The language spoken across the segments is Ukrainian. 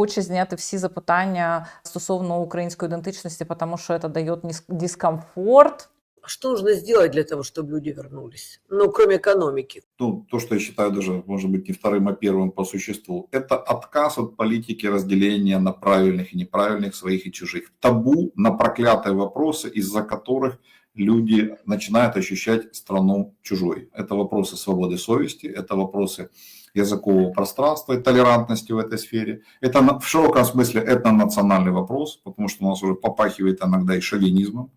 хоче зняти всі запитання стосовно української ідентичності, тому що це дає ніс- дискомфорт. А Что нужно сделать для того, чтобы люди вернулись? Ну, кроме экономики. ну, то, что я считаю даже, может быть, не вторым, а первым по существу, это отказ от политики разделения на правильных и неправильных, своих и чужих. Табу на проклятые вопросы, из-за которых люди начинают ощущать страну чужой. Это вопросы свободы совести, это вопросы языкового пространства и толерантности в этой сфере. Это в широком смысле это национальный вопрос, потому что у нас уже попахивает иногда и шовинизмом.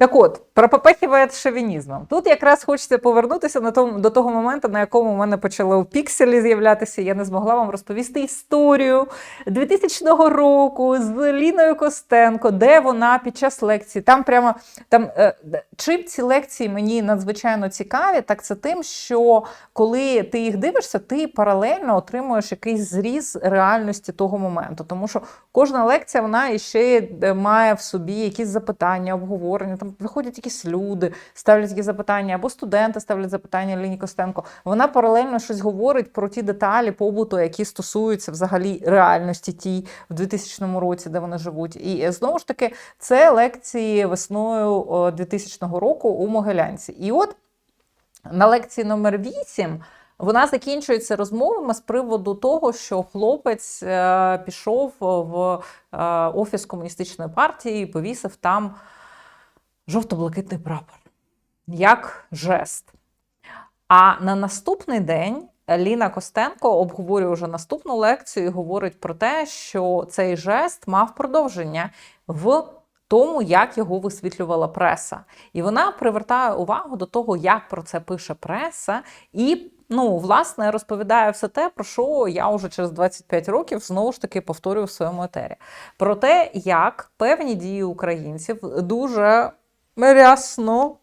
Так от, про попехіває шовінізмом. Тут якраз хочеться повернутися на тому, до того моменту, на якому в мене почали у пікселі з'являтися. Я не змогла вам розповісти історію 2000 року з Ліною Костенко, де вона під час лекції. Там прямо там е, чим ці лекції мені надзвичайно цікаві, так це тим, що коли ти їх дивишся, ти паралельно отримуєш якийсь зріз реальності того моменту. Тому що кожна лекція вона іще е, має в собі якісь запитання, обговорення. Там виходять якісь люди, ставлять якісь запитання, або студенти ставлять запитання Ліні Костенко. Вона паралельно щось говорить про ті деталі побуту, які стосуються взагалі реальності тій в 2000 році, де вони живуть. І е, знову ж таки, це лекції весною 2000 року у Могилянці. І от на лекції номер 8 вона закінчується розмовами з приводу того, що хлопець е, пішов в е, офіс комуністичної партії і повісив там жовто-блакитний прапор як жест. А на наступний день Ліна Костенко обговорює вже наступну лекцію і говорить про те, що цей жест мав продовження в тому, як його висвітлювала преса. І вона привертає увагу до того, як про це пише преса, і ну, власне розповідає все те, про що я вже через 25 років знову ж таки повторюю в своєму етері. Про те, як певні дії українців дуже рясно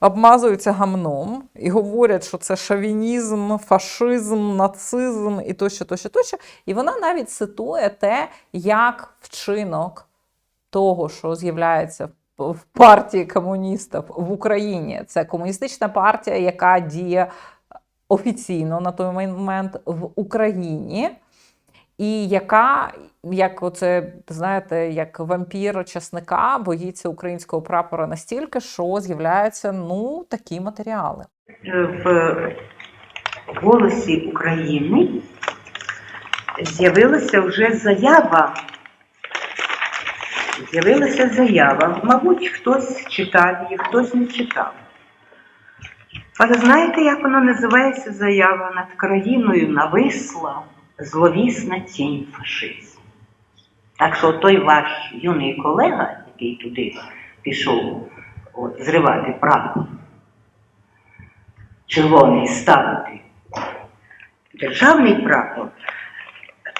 обмазуються гамном і говорять, що це шовінізм, фашизм, нацизм і тощо, тощо, тощо. І вона навіть цитує те, як вчинок того, що з'являється в в партії комуністів в Україні. Це комуністична партія, яка діє офіційно на той момент в Україні. І яка, як оце, знаєте, як вампір часника, боїться українського прапора настільки, що з'являються ну такі матеріали. в голосі України з'явилася вже заява. З'явилася заява. Мабуть, хтось читав її, хтось не читав. Але знаєте, як воно називається заява над країною нависла зловісна тінь фашизму. Так що той ваш юний колега, який туди пішов от, зривати прапор, червоний ставити державний прапор,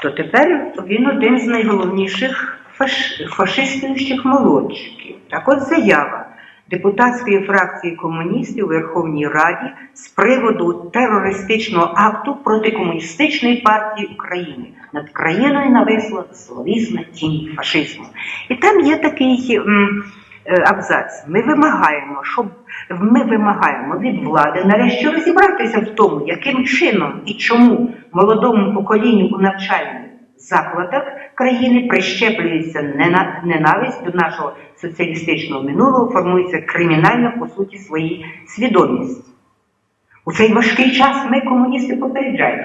то тепер він один з найголовніших фаш... фашистуючих молодчиків. Так от заява депутатської фракції комуністів у Верховній Раді з приводу терористичного акту проти комуністичної партії України. Над країною нависла зловісна тінь фашизму. І там є такий е, абзац. Ми вимагаємо, щоб ми вимагаємо від влади нарешті розібратися в тому, яким чином і чому молодому поколінню у навчальних закладах країни прищеплюється ненависть до нашого соціалістичного минулого, формується кримінальна по суті своїй свідомість. У цей важкий час ми, комуністи, попереджаємо.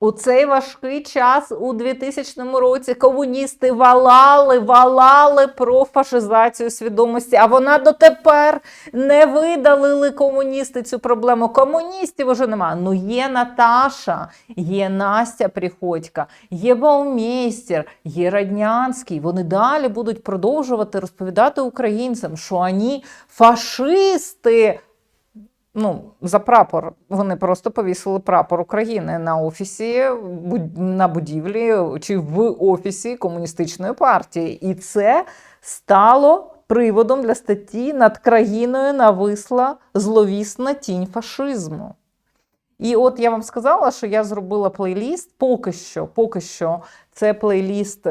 У цей важкий час у 2000 році комуністи валали, валали про фашизацію свідомості, а вона дотепер не видалили комуністи цю проблему. Комуністів уже нема. Ну є Наташа, є Настя Приходька, є Баумейстер, є Раднянський. Вони далі будуть продовжувати розповідати українцям, що вони фашисти. Ну, за прапор. Вони просто повісили прапор України на офісі, на будівлі чи в офісі комуністичної партії. І це стало приводом для статті над країною нависла зловісна тінь фашизму. І от я вам сказала, що я зробила плейліст поки що. Поки що це плейліст е,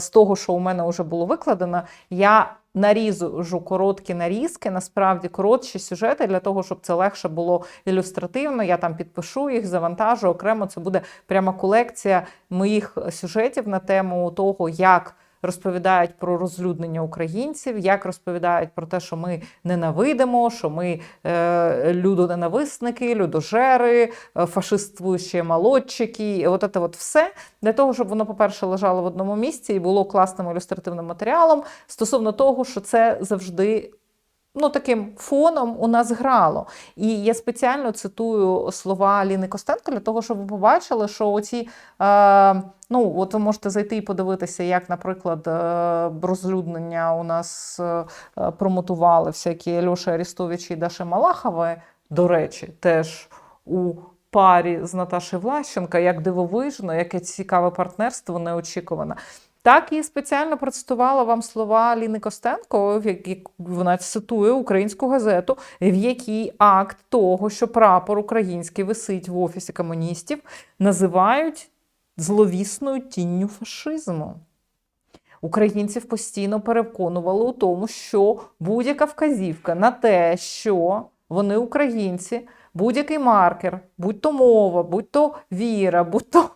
з того, що у мене вже було викладено. Я нарізу короткі нарізки, насправді коротші сюжети для того, щоб це легше було ілюстративно. Я там підпишу їх, завантажу окремо. Це буде пряма колекція моїх сюжетів на тему того, як розповідають про розлюднення українців, як розповідають про те, що ми ненавидимо, що ми е, людоненависники, людожери, е, фашиствуючі молодчики. І от це от все для того, щоб воно, по-перше, лежало в одному місці і було класним ілюстративним матеріалом стосовно того, що це завжди. Ну, таким фоном у нас грало. І я спеціально цитую слова Ліни Костенко для того, щоб ви побачили, що оці, е, ну, от ви можете зайти і подивитися, як, наприклад, е, розлюднення у нас е, промотували всякі Льоша Арістович і Даша Малахови, до речі, теж у парі з Наташею Влащенка, як дивовижно, яке цікаве партнерство, неочікуване. Так і спеціально процитувала вам слова Ліни Костенко, в які вона цитує українську газету, в якій акт того, що прапор український висить в офісі комуністів, називають зловісною тінню фашизму. Українців постійно переконували у тому, що будь-яка вказівка на те, що вони українці, будь-який маркер, будь-то мова, будь-то віра, будь-то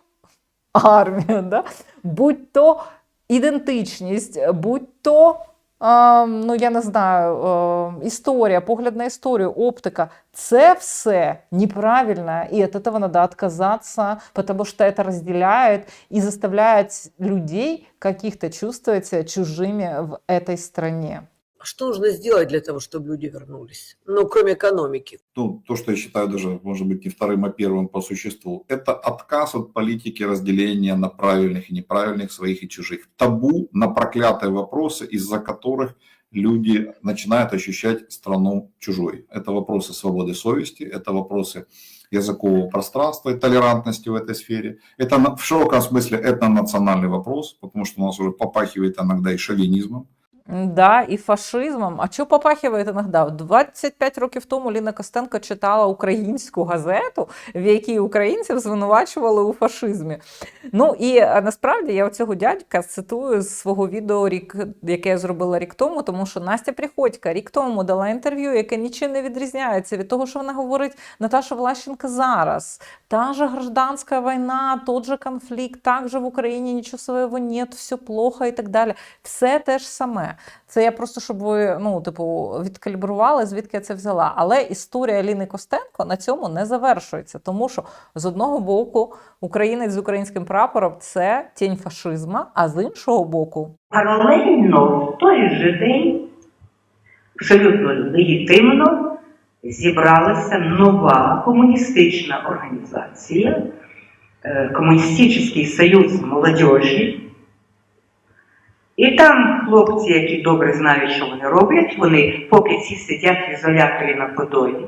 армія, да? будь-то ідентичність, будь-то, а, ну я не знаю, а, історія, погляд на історію, оптика. Це все неправильно, и от этого надо отказаться, потому что это разделяет и заставляет людей каких-то чувствовать себя чужими в этой стране. Что нужно сделать для того, чтобы люди вернулись? Ну, кроме экономики. ну, то, что я считаю даже, может быть, не вторым, а первым по существу, это отказ от политики разделения на правильных и неправильных, своих и чужих. Табу на проклятые вопросы, из-за которых люди начинают ощущать страну чужой. Это вопросы свободы совести, это вопросы языкового пространства и толерантности в этой сфере. Это в широком смысле это национальный вопрос, потому что у нас уже попахивает иногда и шовинизмом. Да, і фашизмом. А що попахиває іноді? 25 років тому Ліна Костенко читала українську газету, в якій українців звинувачували у фашизмі. Ну і е, насправді я оцього дядька цитую з свого відео, рік, яке я зробила рік тому, тому що Настя Приходька рік тому дала інтерв'ю, яке нічим не відрізняється від того, що вона говорить Наташа Влащенко зараз. Та же гражданська війна, тот же конфлікт, так же в Україні нічого своєго нет, все плохо і так далі. Все те ж саме. Це я просто, щоб ви ну, типу, відкалібрували, звідки я це взяла. Але історія Ліни Костенко на цьому не завершується, тому що з одного боку українець з українським прапором це тінь фашизма, а з іншого боку, Паралельно в той же день, абсолютно легітимно, зібралася нова комуністична організація, е, Комуністичний союз молодіжі. І там хлопці, які добре знають, що вони роблять, вони, поки ці сидять в ізоляторі на Подолі,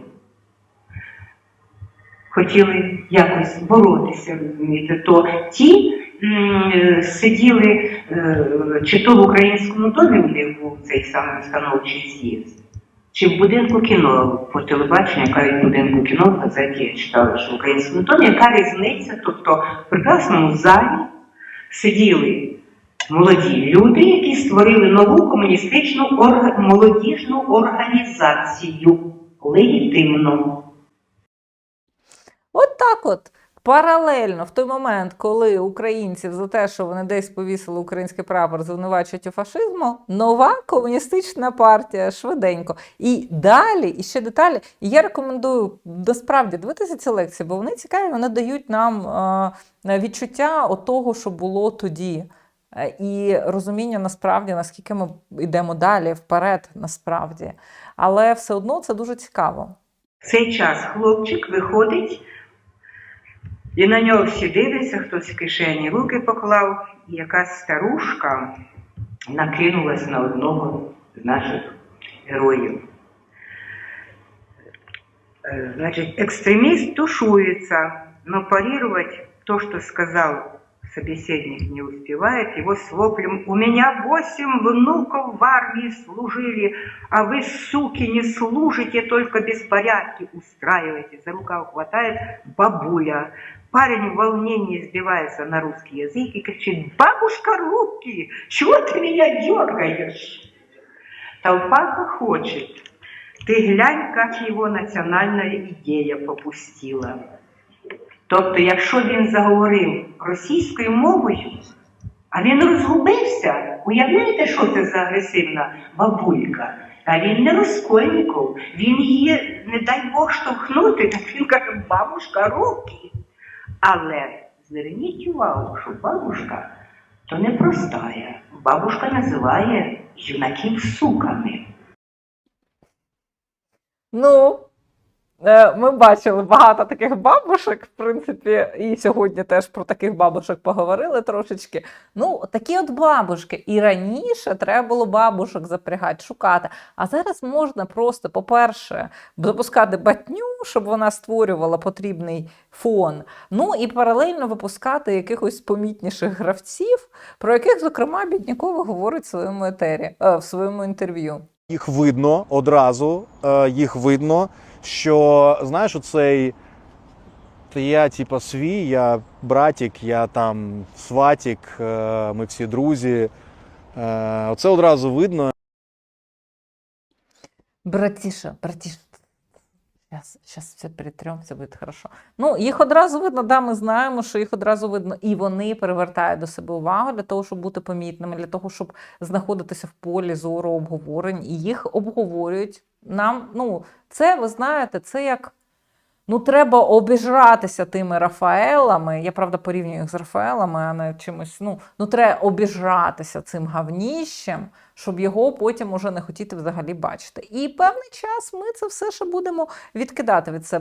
хотіли якось боротися, розумієте, то ті м, е, сиділи е, чи то в українському домі них був цей самий установчий з'їзд, чи в будинку кіно по телебаченню, яка від будинку кіно в газеті я читала, що в українському домі, яка різниця? Тобто в прекрасному залі сиділи молоді люди, які створили нову комуністичну орга- молодіжну організацію легітимну. от так от. Паралельно в той момент, коли українців за те, що вони десь повісили український прапор, звинувачують у фашизму, нова комуністична партія швиденько. І далі, і ще деталі. Я рекомендую насправді дивитися ці лекції, бо вони цікаві, вони дають нам е, відчуття того, що було тоді. Е, І розуміння насправді, наскільки ми йдемо далі вперед, насправді. Але все одно це дуже цікаво. В цей час хлопчик виходить, і на нього всі дивляться, хтось в кишені руки поклав, і якась старушка накинулась на одного з наших героїв. Э, Значит, экстремист тушуется, но парировать то, что сказал собеседник, не успевает. Его с воплем «У меня восемь внуков в армии служили, а вы, суки, не служите, только беспорядки устраиваете». За рукав хватает бабуля. Парень в волнении сбивается на русский язык и кричит «Бабушка, руки! Чего ты меня дергаешь?» Толпа хохочет. Ты глянь, как его національна ідея попустила. Тобто, якщо він заговорив російською мовою, а він розгубився, уявляєте, що це за агресивна бабулька? А він не розкольников, він її, не дай Бог, штовхнути, так він каже, бабушка, руки. Але зверніть увагу, що бабушка то не простая. Бабушка називає юнаків суками. Ну, ми бачили багато таких бабушек, в принципі, і сьогодні теж про таких бабушек поговорили трошечки. Ну, такі от бабушки. І раніше треба було бабушок запрягати, шукати. А зараз можна просто, по-перше, запускати батню, щоб вона створювала потрібний фон. Ну і паралельно випускати якихось помітніших гравців, про яких, зокрема, Біднякова говорить в своєму етері, е, в своєму інтерв'ю. їх видно одразу, е, їх видно, що знаєш, оцей «Та я типа свій, я братік, я там сватік, е, ми всі друзі. Е, Оце одразу видно. Братіша, братиша. Сейчас, сейчас все перетрем, все буде хорошо. Ну, їх одразу видно, да, ми знаємо, що їх одразу видно, і вони привертають до себе увагу для того, щоб бути помітними, для того, щоб знаходитися в полі зору обговорень, і їх обговорюють. Нам, ну, це, ви знаєте, це як. Ну, треба обіжратися тими Рафаелами. Я правда порівнюю їх з Рафаелами, а не чимось. Ну, ну треба обіжратися цим гавніщем, щоб його потім уже не хотіти взагалі бачити. І певний час ми це все ще будемо відкидати від себе.